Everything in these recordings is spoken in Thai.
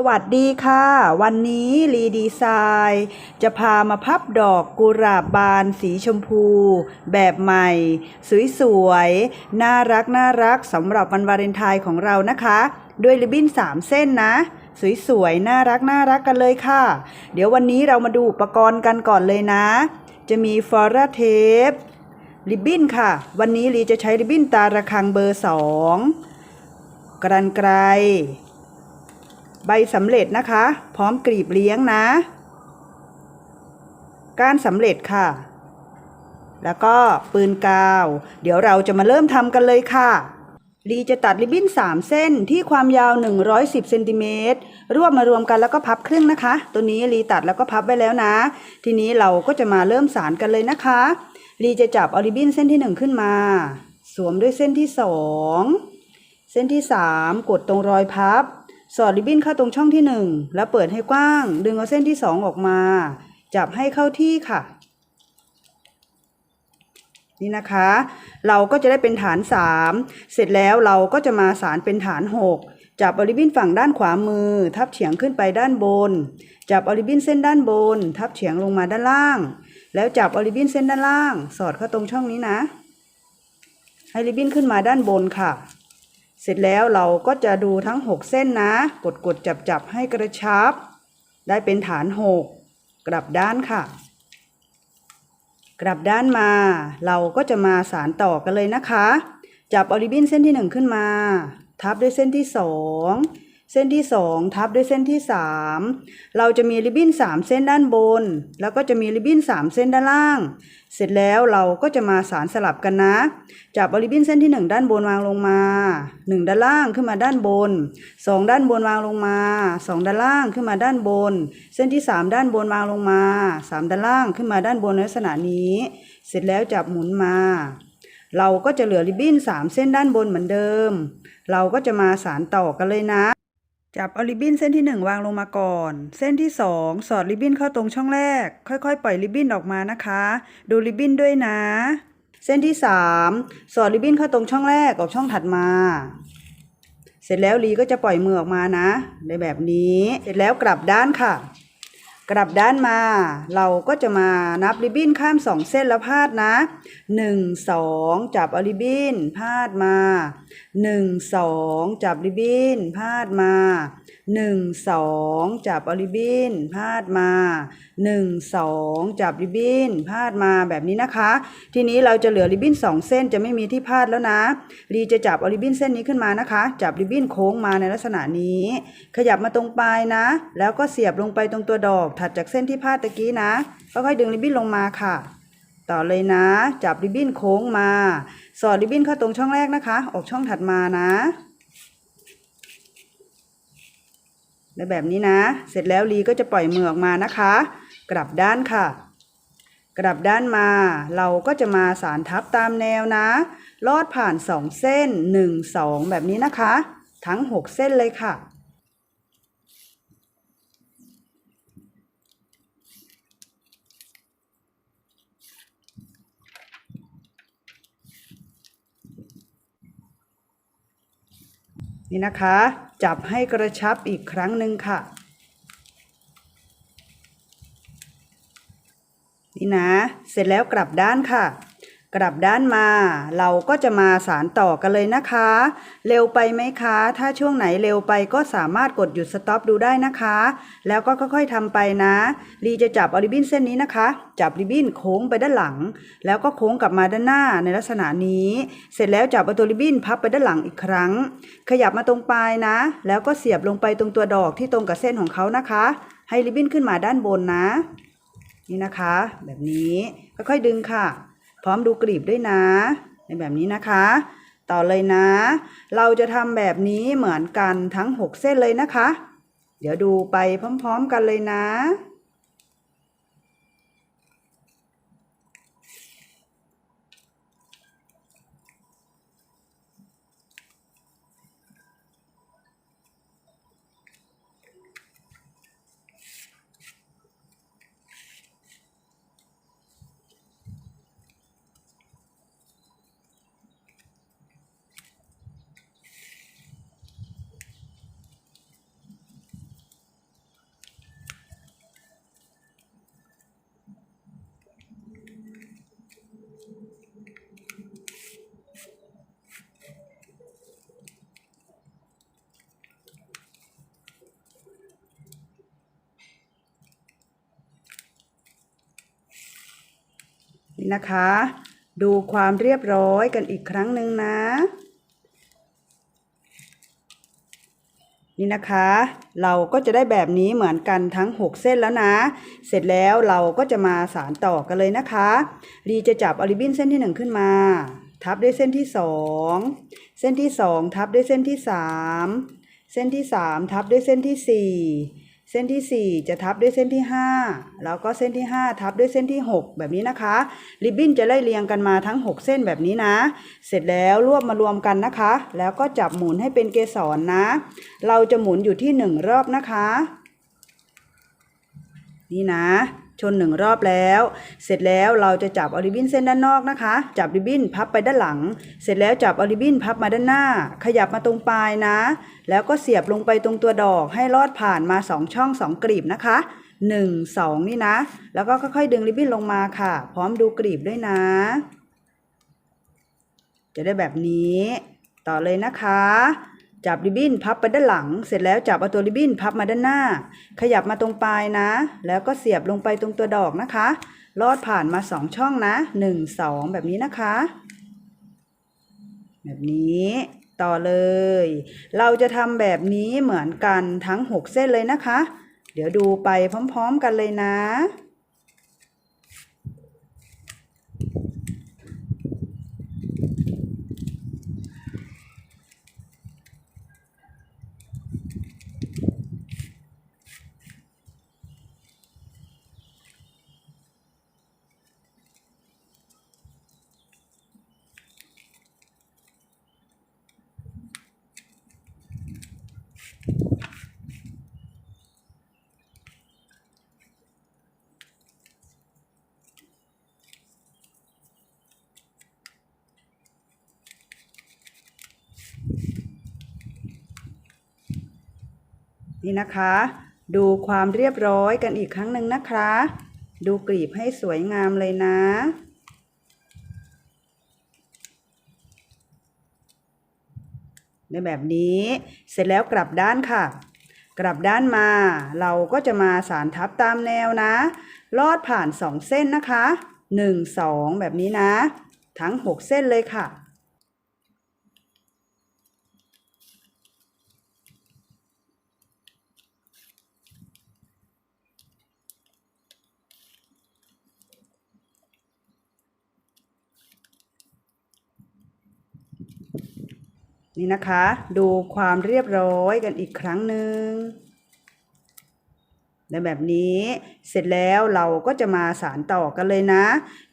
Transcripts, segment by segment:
สวัสดีค่ะ วันนี้รีดีไซน์จะพามาพับดอกกุหลาบบานสีชมพู แบบใหม่ สวยๆ น่ารักน่ารักสำหรับวันวาเลนไทน์ของเรานะคะ ด้วยริบบิ้น 3 เส้นนะ สวยๆ น่ารักน่ารักกันเลยค่ะ เดี๋ยววันนี้เรามาดูอุปกรณ์กันก่อนเลยนะ จะมีฟอร์เทปริบบิ้นค่ะ วันนี้รีจะใช้ริบบิ้นตาระคังเบอร์ 2กรันไกร ใบสำเร็จนะคะ พร้อมกรีบเลี้ยงนะ ก้านสำเร็จค่ะ แล้วก็ปืนกาว เดี๋ยวเราจะมาเริ่มทำกันเลยค่ะลีจะตัดริบบิ้น 3 เส้นที่ความยาว 110เซนติเมตรรวบมารวมกันแล้วก็พับครึ่งนะคะ ตัวนี้ลีตัดแล้วก็พับไว้แล้วนะ ทีนี้เราก็จะมาเริ่มสารกันเลยนะคะลีจะจับอริบบิ้นเส้นที่ 1 ขึ้นมา สวมด้วยเส้นที่ 2 เส้นที่ 3 กดตรงรอยพับ สอดริบบิ้นเข้าตรงช่องที่ 1 แล้วเปิดให้กว้าง ดึงเอาเส้นที่ 2 ออกมา จับให้เข้าที่ค่ะ นี่นะคะ เราก็จะได้เป็นฐาน 3 เสร็จแล้วเราก็จะมาสารเป็นฐาน 6 จับอริบบิ้นฝั่งด้านขวามือ ทับเฉียงขึ้นไปด้านบน จับอริบบิ้นเส้นด้านบน ทับเฉียงลงมาด้านล่าง แล้วจับอริบบิ้นเส้นด้านล่าง สอดเข้าตรงช่องนี้นะ ให้ริบบิ้นขึ้นมาด้านบนค่ะ เสร็จแล้วเราก็จะดูทั้ง 6 เส้นนะ กดกดจับจับให้กระชับ ได้เป็นฐาน 6 กลับด้านค่ะ กลับด้านมา เราก็จะมาสารต่อกันเลยนะคะ จับออริบินเส้นที่ 1 ขึ้นมา ทับด้วยเส้นที่ 2 เส้นที่ 2 ทับด้วยเส้นที่ 3 เราจะมีริบบิ้น 3 เส้นด้านบน แล้วก็จะมีริบบิ้น 3 เส้นด้านล่าง เสร็จแล้วเราก็จะมาสารสลับกันนะจับริบบิ้นเส้นที่ 1 ด้านบนวางลงมา 1 ด้านล่างขึ้นมาด้านบน 2 ด้านบนวางลงมา 2 ด้านล่างขึ้นมาด้านบน เส้นที่ 3 ด้านบนวางลงมา 3 ด้านล่างขึ้นมาด้านบนในลักษณะนี้ เสร็จแล้วจับหมุนมาเราก็จะเหลือริบบิ้น 3 เส้นด้านบนเหมือนเดิม เราก็จะมาสารต่อกันเลยนะ จับเอาริบบิ้นเส้นที่ 1 วางลงมาก่อน เส้นที่ 2 สอดริบบิ้นเข้าตรงช่องแรก ค่อยๆ ปล่อยริบบิ้นออกมานะคะ ดูริบบิ้นด้วยนะ เส้นที่ 3 สอดริบบิ้นเข้าตรงช่องแรกออกช่องถัดมา เสร็จแล้วลีก็จะปล่อยมือออกมานะในแบบนี้ เสร็จแล้วกลับด้านค่ะ กลับด้านมา เราก็จะมานับริบบิ้นข้ามสองเส้นแล้วพาดนะหนึ่งสองจับอริบบิ้นพาดมาหนึ่งสองจับริบบิ้นพาดมาหนึ่งสองจับอริบบิ้นพาดมาหนึ่งสองจับริบบิ้นพาดมาแบบนี้นะคะ ทีนี้เราจะเหลือริบบิ้นสองเส้นจะไม่มีที่พาดแล้วนะรีจะจับอริบบิ้นเส้นนี้ขึ้นมานะคะ จับริบบิ้นโค้งมาในลักษณะนี้ ขยับมาตรงปลายนะ แล้วก็เสียบลงไปตรงตัวดอกถัดจากเส้นที่พาดตะกี้นะค่อยๆดึงริบบิ้นลงมาค่ะ ต่อเลยนะ จับริบบิ้นโค้งมา สอดริบบิ้นเข้าตรงช่องแรกนะคะ ออกช่องถัดมานะและแบบนี้นะ เสร็จแล้วลีก็จะปล่อยมือออกมานะคะ กลับด้านค่ะ กลับด้านมา เราก็จะมาสารทับตามแนวนะ ลอดผ่าน 2 เส้น 1 2 แบบนี้นะคะ ทั้ง 6 เส้นเลยค่ะ นี่นะคะ จับให้กระชับอีกครั้งหนึ่งค่ะ นี่นะ เสร็จแล้วกลับด้านค่ะ กลับด้านมาเราก็จะมาสารต่อกันเลยนะคะ เร็วไปไหมคะ ถ้าช่วงไหนเร็วไปก็สามารถกดหยุดสต็อปดูได้นะคะ แล้วก็ค่อยๆทำไปนะลีจะจับอริบินเส้นนี้นะคะ จับริบินโค้งไปด้านหลัง แล้วก็โค้งกลับมาด้านหน้าในลักษณะนี้ เสร็จแล้วจับเอาตัวริบินพับไปด้านหลังอีกครั้ง ขยับมาตรงปลายนะ แล้วก็เสียบลงไปตรงตัวดอกที่ตรงกับเส้นของเขานะคะ ให้ริบินขึ้นมาด้านบนนะ นี่นะคะ แบบนี้ค่อยๆดึงค่ะ พร้อมดูกลีบด้วยนะ ในแบบนี้นะคะ ต่อเลยนะ เราจะทำแบบนี้เหมือนกันทั้ง 6 เส้นเลยนะคะ เดี๋ยวดูไปพร้อม ๆ กันเลยนะ นะคะ ดูความเรียบร้อยกันอีกครั้งหนึ่งนะ นี่นะคะ เราก็จะได้แบบนี้เหมือนกันทั้ง 6 เส้นแล้วนะ เสร็จแล้วเราก็จะมาสารต่อกันเลยนะคะรีจะจับออริบินเส้นที่ 1 ขึ้นมา ทับด้วยเส้นที่ 2 เส้นที่ 2 ทับด้วยเส้นที่ 3 เส้นที่ 3 ทับด้วยเส้นที่ 4 เส้นที่ 4 จะทับด้วยเส้นที่ 5 แล้วก็เส้นที่ 5 ทับด้วยเส้นที่ 6 แบบนี้นะคะ ริบบิ้นจะไล่เรียงกันมาทั้ง 6 เส้นแบบนี้นะ เสร็จแล้วรวบมารวมกันนะคะ แล้วก็จับหมุนให้เป็นเกสรนะเราจะหมุนอยู่ที่ 1 รอบนะคะ นี่นะ ชนหนึ่งรอบแล้ว เสร็จแล้วเราจะจับออริบินเส้นด้านนอกนะคะ จับริบบิ้นพับไปด้านหลัง เสร็จแล้วจับออริบินพับมาด้านหน้า ขยับมาตรงปลายนะ แล้วก็เสียบลงไปตรงตัวดอกให้ลอดผ่านมา 2 ช่อง 2 กลีบนะคะ 1 2 นี่นะ แล้วก็ค่อยๆดึงริบบิ้นลงมาค่ะ พร้อมดูกลีบด้วยนะ จะได้แบบนี้ ต่อเลยนะคะ จับริบบิ้นพับไปด้านหลัง เสร็จแล้วจับเอาตัวริบบิ้นพับมาด้านหน้า ขยับมาตรงปลายนะ แล้วก็เสียบลงไปตรงตัวดอกนะคะ ลอดผ่านมาสองช่องนะหนึ่งสองแบบนี้นะคะ แบบนี้ต่อเลย เราจะทำแบบนี้เหมือนกันทั้ง 6 เส้นเลยนะคะ เดี๋ยวดูไปพร้อม ๆ กันเลยนะ นี่นะคะ ดูความเรียบร้อยกันอีกครั้งหนึ่งนะคะ ดูกลีบให้สวยงามเลยนะ ในแบบนี้เสร็จแล้วกลับด้านค่ะ กลับด้านมา เราก็จะมาสารทับตามแนวนะ ลอดผ่าน2เส้นนะคะ1 2แบบนี้นะ ทั้ง6เส้นเลยค่ะ นี่นะคะ ดูความเรียบร้อยกันอีกครั้งหนึ่งในแบบนี้ เสร็จแล้วเราก็จะมาสารต่อกันเลยนะ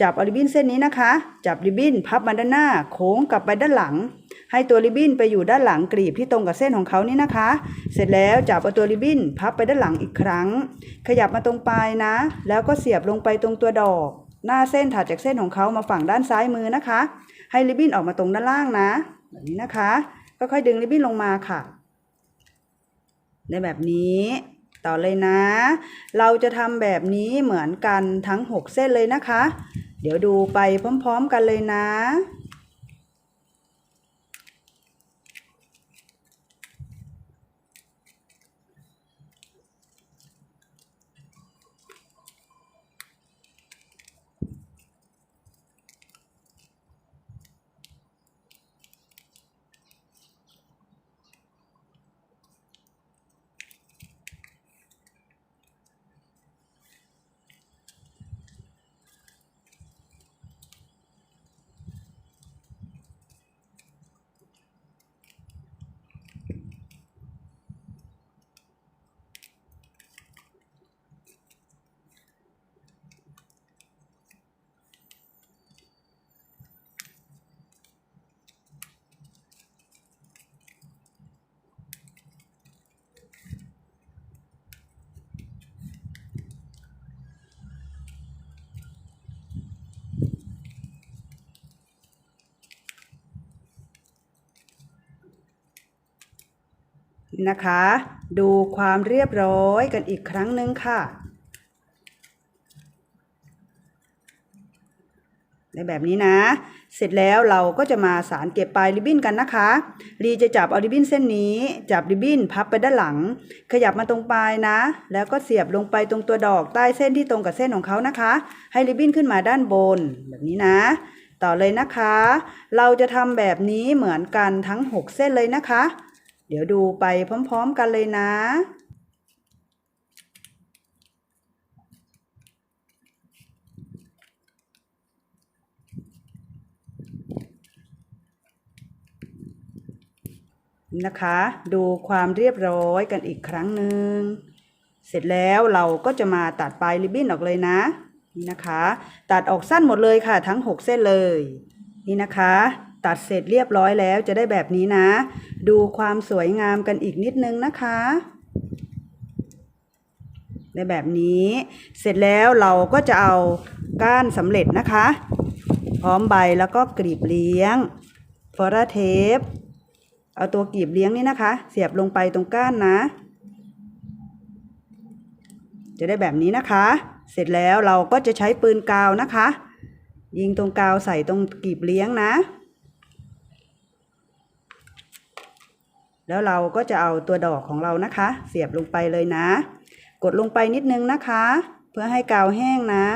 จับอริบบินเส้นนี้นะคะ จับริบบิ้นพับมาด้านหน้า โค้งกลับไปด้านหลัง ให้ตัวริบบิ้นไปอยู่ด้านหลังกรีบที่ตรงกับเส้นของเขานี่นะคะ เสร็จแล้วจับเอาตัวริบบิ้นพับไปด้านหลังอีกครั้ง ขยับมาตรงปลายนะ แล้วก็เสียบลงไปตรงตัวดอก หน้าเส้นถัดจากเส้นของเขามาฝั่งด้านซ้ายมือนะคะ ให้ริบบิ้นออกมาตรงด้านล่างนะ แบบนี้นะคะก็ค่อยดึงริบบิ้นลงมาค่ะ ในแบบนี้ ต่อเลยนะ เราจะทำแบบนี้เหมือนกันทั้ง 6 เส้นเลยนะคะ เดี๋ยวดูไปพร้อม ๆ กันเลยนะ นะคะ ดูความเรียบร้อยกันอีกครั้งหนึ่งค่ะ ในแบบนี้นะ เสร็จแล้วเราก็จะมาสารเก็บปลายริบบิ้นกันนะคะลีจะจับเอาริบบิ้นเส้นนี้ จับริบบิ้นพับไปด้านหลัง ขยับมาตรงปลายนะ แล้วก็เสียบลงไปตรงตัวดอกใต้เส้นที่ตรงกับเส้นของเขานะคะ ให้ริบบิ้นขึ้นมาด้านบนแบบนี้นะต่อเลยนะคะ เราจะทำแบบนี้เหมือนกันทั้ง 6 เส้นเลยนะคะ เดี๋ยวดูไปพร้อม ๆ กันเลยนะ นะคะ ดูความเรียบร้อยกันอีกครั้งหนึ่ง เสร็จแล้วเราก็จะมาตัดปลายริบบิ้นออกเลยนะ นี่นะคะ ตัดออกสั้นหมดเลยค่ะ ทั้ง 6 เส้นเลย นี่นะคะ ตัดเสร็จเรียบร้อยแล้วจะได้แบบนี้นะ ดูความสวยงามกันอีกนิดนึงนะคะได้แบบนี้ เสร็จแล้วเราก็จะเอาก้านสำเร็จนะคะ พร้อมใบแล้วก็กรีบเลี้ยงฟอราเทปเอาตัวกรีบเลี้ยงนี่นะคะ เสียบลงไปตรงก้านนะ จะได้แบบนี้นะคะ เสร็จแล้วเราก็จะใช้ปืนกาวนะคะ ยิงตรงกาวใส่ตรงกรีบเลี้ยงนะ แล้วเราก็จะเอาตัวดอกของเรานะคะ เสียบลงไปเลยนะ กดลงไปนิดนึงนะคะ เพื่อให้กาวแห้งนะ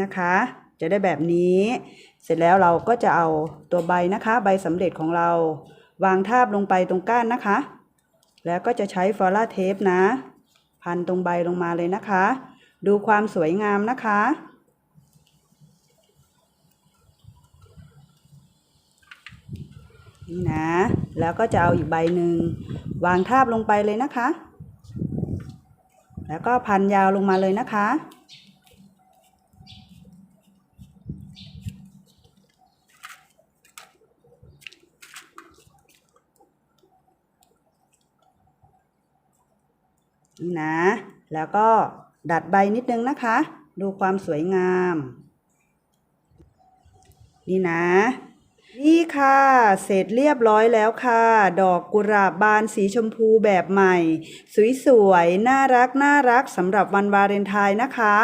นะคะ จะได้แบบนี้ เสร็จแล้วเราก็จะเอาตัวใบนะคะ ใบสำเร็จของเรา วางทาบลงไปตรงก้านนะคะ แล้วก็จะใช้ฟอร่าเทปนะ พันตรงใบลงมาเลยนะคะ ดูความสวยงามนะคะ นี่นะ แล้วก็จะเอาอีกใบหนึ่งวางทาบลงไปเลยนะคะ แล้วก็พันยาวลงมาเลยนะคะ นี่นะ แล้วก็ดัดใบนิดนึงนะคะ ดูความสวยงาม นี่นะ นี่ค่ะ เสร็จเรียบร้อยแล้วค่ะ ดอกกุหลาบบานสีชมพูแบบใหม่ สวยๆ น่ารักน่ารักสำหรับวันวาเลนไทน์นะคะ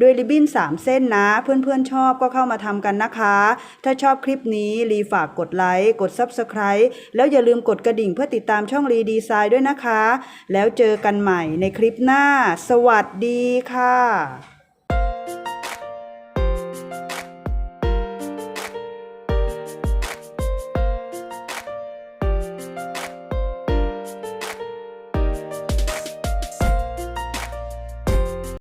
ด้วยริบบิ้น 3 เส้นนะ เพื่อนๆชอบก็เข้ามาทำกันนะคะ ถ้าชอบคลิปนี้รีฝากกดไลค์กด Subscribe แล้วอย่าลืมกดกระดิ่งเพื่อติดตามช่องรีดีไซน์ด้วยนะคะ แล้วเจอกันใหม่ในคลิปหน้า สวัสดีค่ะ